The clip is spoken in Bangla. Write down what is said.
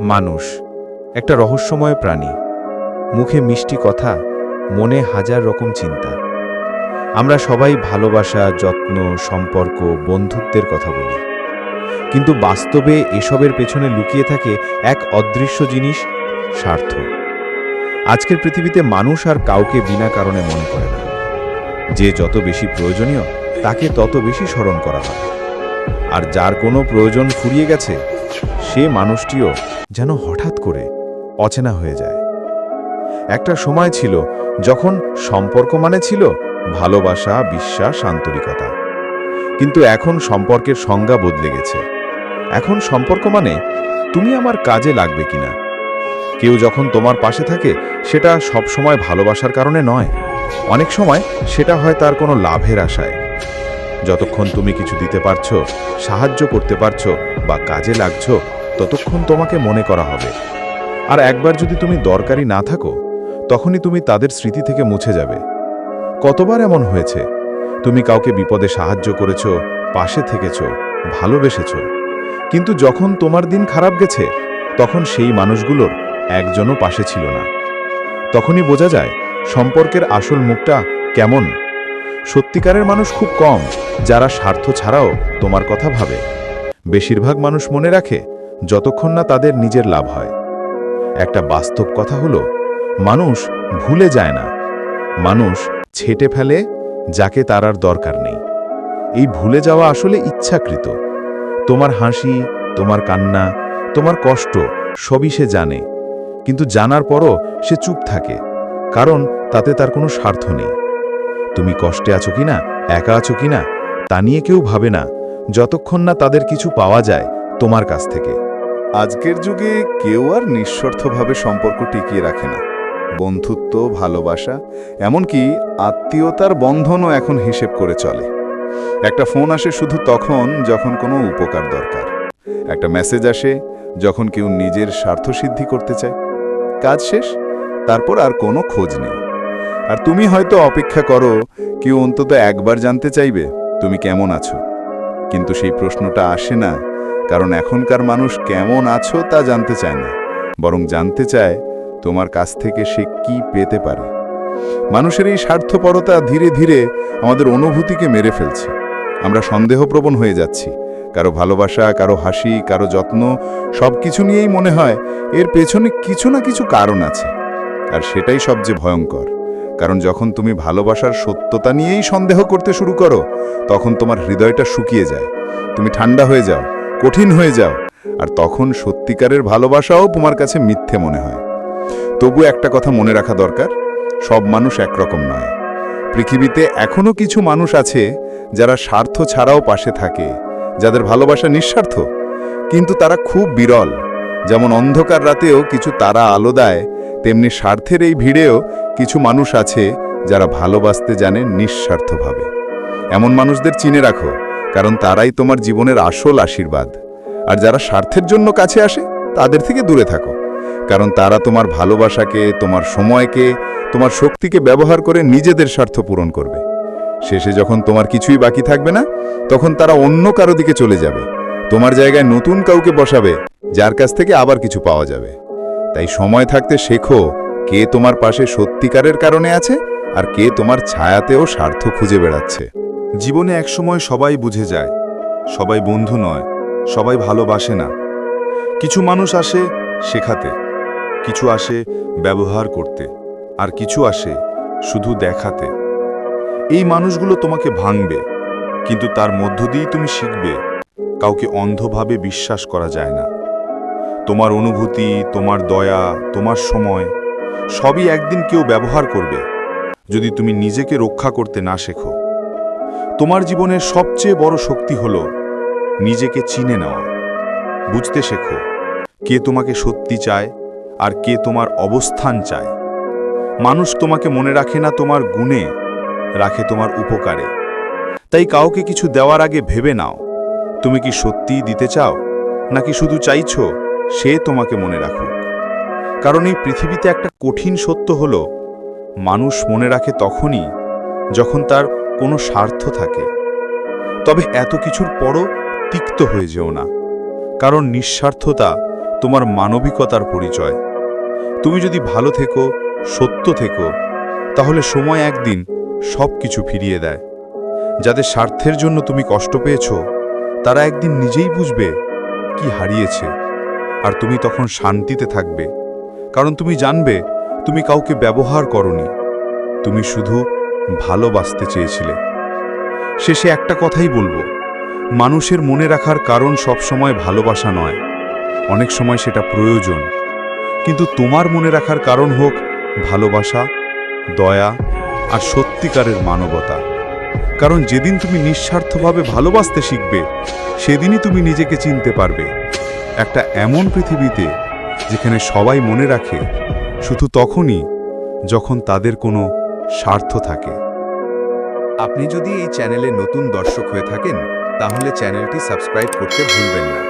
মানুষ, একটা রহস্যময় প্রাণী। মুখে মিষ্টি কথা, মনে হাজার রকম চিন্তা। আমরা সবাই ভালোবাসা, যত্ন, সম্পর্ক, বন্ধুত্বের কথা বলি। কিন্তু বাস্তবে এসবের পেছনে লুকিয়ে থাকে এক অদৃশ্য জিনিস, স্বার্থ। আজকের পৃথিবীতে মানুষ আর কাউকে বিনা কারণে মনে করে না। যে যত বেশি প্রয়োজনীয়, তাকে তত বেশি স্মরণ করা হয়। আর যার কোনো প্রয়োজন ফুরিয়ে গেছে সে মানুষটিও যেন হঠাৎ করে অচেনা হয়ে যায়। একটা সময় ছিল যখন সম্পর্ক মানে ছিল ভালোবাসা, বিশ্বাস, আন্তরিকতা। কিন্তু এখন সম্পর্কের সংজ্ঞা বদলে গেছে। এখন সম্পর্ক মানে তুমি আমার কাজে লাগবে কিনা? কেউ যখন তোমার পাশে থাকে, সেটা সব সময় ভালোবাসার কারণে নয়। অনেক সময় সেটা হয় তার কোনো লাভের আশায়। যতক্ষণ তুমি কিছু দিতে পারছ, সাহায্য করতে পারছ বা কাজে লাগছো, ততক্ষণ তোমাকে মনে করা হবে। আর একবার যদি তুমি দরকারি না থাকো, তখনই তুমি তাদের স্মৃতি থেকে মুছে যাবে। কতবার এমন হয়েছে? তুমি কাউকে বিপদে সাহায্য করেছ, পাশে থেকেছ, ভালোবেসেছ। কিন্তু যখন তোমার দিন খারাপ গেছে, তখন সেই মানুষগুলোর একজনও পাশে ছিল না। তখনই বোঝা যায়, সম্পর্কের আসল মুখটা কেমন। সত্যিকারের মানুষ খুব কম, যারা স্বার্থ ছাড়াও তোমার কথা ভাবে। বেশিরভাগ মানুষ মনে রাখে, যতক্ষণ না তাদের নিজের লাভ হয়। একটা বাস্তব কথা হলো, মানুষ ভুলে যায় না। মানুষ ছেটে ফেলে, যাকে তার আর দরকার নেই। এই ভুলে যাওয়া আসলে ইচ্ছাকৃত। তোমার হাসি, তোমার কান্না, তোমার কষ্ট, সবই সে জানে। কিন্তু জানার পরও সে চুপ থাকে, কারণ তাতে তার কোনো স্বার্থ নেই। তুমি কষ্টে আছো কিনা, একা আছো কিনা, তা নিয়ে কেউ ভাবে না। যতক্ষণ না তাদের কিছু পাওয়া যায় তোমার কাছ থেকে। আজকের যুগে কেউ আর নিঃস্বার্থভাবে সম্পর্ক টিকিয়ে রাখে না। বন্ধুত্ব, ভালোবাসা, এমনকি আত্মীয়তার বন্ধনও এখন হিসেব করে চলে। একটা ফোন আসে শুধু তখন যখন কোনো উপকার দরকার। একটা মেসেজ আসে যখন কেউ নিজের স্বার্থসিদ্ধি করতে চায়। কাজ শেষ, তারপর আর কোনো খোঁজ নেই। আর তুমি হয়তো অপেক্ষা করো, কেউ অন্তত একবার জানতে চাইবে, তুমি কেমন আছো? কিন্তু সেই প্রশ্নটা আসে না, কারণ এখনকার মানুষ কেমন আছো তা জানতে চায় না, বরং জানতে চায় তোমার কাছ থেকে সে কি পেতে পারে। মানুষের এই স্বার্থপরতা ধীরে ধীরে আমাদের অনুভূতিকে মেরে ফেলছে। আমরা সন্দেহপ্রবণ হয়ে যাচ্ছি, কারও ভালোবাসা, কারও হাসি, কারও যত্ন সব কিছু নিয়েই মনে হয় এর পেছনে কিছু না কিছু কারণ আছে, আর সেটাই সবচেয়ে ভয়ঙ্কর। কারণ যখন তুমি ভালোবাসার সত্যতা নিয়েই সন্দেহ করতে শুরু করো, তখন তোমার হৃদয়টা শুকিয়ে যায়। তুমি ঠান্ডা হয়ে যাও, কঠিন হয়ে যাও, আর তখন সত্যিকারের ভালোবাসাও তোমার কাছে মিথ্যে মনে হয়। তবু একটা কথা মনে রাখা দরকার, সব মানুষ একরকম নয়। পৃথিবীতে এখনও কিছু মানুষ আছে যারা স্বার্থ ছাড়াও পাশে থাকে, যাদের ভালোবাসা নিঃস্বার্থ। কিন্তু তারা খুব বিরল, যেমন অন্ধকার রাতেও কিছু তারা আলো দেয়, তেমনি স্বার্থের এই ভিড়েও কিছু মানুষ আছে যারা ভালোবাসতে জানে নিঃস্বার্থভাবে। এমন মানুষদের চিনে রাখো, কারণ তারাই তোমার জীবনের আসল আশীর্বাদ। আর যারা স্বার্থের জন্য কাছে আসে, তাদের থেকে দূরে থাকো। কারণ তারা তোমার ভালোবাসাকে, তোমার সময়কে, তোমার শক্তিকে ব্যবহার করে নিজেদের স্বার্থ পূরণ করবে। শেষে যখন তোমার কিছুই বাকি থাকবে না, তখন তারা অন্য কারও দিকে চলে যাবে। তোমার জায়গায় নতুন কাউকে বসাবে, যার কাছ থেকে আবার কিছু পাওয়া যাবে। তাই সময় থাকতে শেখো কে তোমার পাশে সত্যিকারের কারণে আছে আর কে তোমার ছায়াতেও স্বার্থ খুঁজে বেড়াচ্ছে? জীবনে একসময় সবাই বুঝে যায়, সবাই বন্ধু নয়, সবাই ভালোবাসে না। কিছু মানুষ আসে শেখাতে, কিছু আসে ব্যবহার করতে, আর কিছু আসে শুধু দেখাতে। এই মানুষগুলো তোমাকে ভাঙবে, কিন্তু তার মধ্য দিয়েই তুমি শিখবে, কাউকে অন্ধভাবে বিশ্বাস করা যায় না। তোমার অনুভূতি, তোমার দয়া, তোমার সময় সবই একদিন কেউ ব্যবহার করবে, যদি তুমি নিজেকে রক্ষা করতে না শেখো। তোমার জীবনের সবচেয়ে বড় শক্তি হল নিজেকে চিনে নেওয়া। বুঝতে শেখো, কে তোমাকে সত্যি চায় আর কে তোমার অবস্থান চায়। মানুষ তোমাকে মনে রাখে না তোমার গুণে, রাখে তোমার উপকারে। তাই কাউকে কিছু দেওয়ার আগে ভেবে নাও, তুমি কি সত্যিই দিতে চাও, নাকি শুধু চাইছো সে তোমাকে মনে রাখুক। কারণ এই পৃথিবীতে একটা কঠিন সত্য হল, মানুষ মনে রাখে তখনই যখন তার কোনো স্বার্থ থাকে। তবে এত কিছুর পরও তিক্ত হয়ে যেও না, কারণ নিঃস্বার্থতা তোমার মানবিকতার পরিচয়। তুমি যদি ভালো থেকো, সত্য থেকো, তাহলে সময় একদিন সব কিছু ফিরিয়ে দেয়। যাদের স্বার্থের জন্য তুমি কষ্ট পেয়েছ, তারা একদিন নিজেই বুঝবে কি হারিয়েছে, আর তুমি তখন শান্তিতে থাকবে। কারণ তুমি জানবে, তুমি কাউকে ব্যবহার করনি। তুমি শুধু ভালোবাসতে চেয়েছিলে। শেষে একটা কথাই বলব, মানুষের মনে রাখার কারণ সবসময় ভালোবাসা নয়। অনেক সময় সেটা প্রয়োজন। কিন্তু তোমার মনে রাখার কারণ হোক ভালোবাসা, দয়া আর সত্যিকারের মানবতা। কারণ যেদিন তুমি নিঃস্বার্থভাবে ভালোবাসতে শিখবে, সেদিনই তুমি নিজেকে চিনতে পারবে। একটা এমন পৃথিবীতে যেখানে সবাই মনে রাখে, শুধু তখনই যখন তাদের কোনো স্বার্থ থাকে। আপনি যদি এই চ্যানেলে নতুন দর্শক হয়ে থাকেন, তাহলে চ্যানেলটি সাবস্ক্রাইব করতে ভুলবেন না।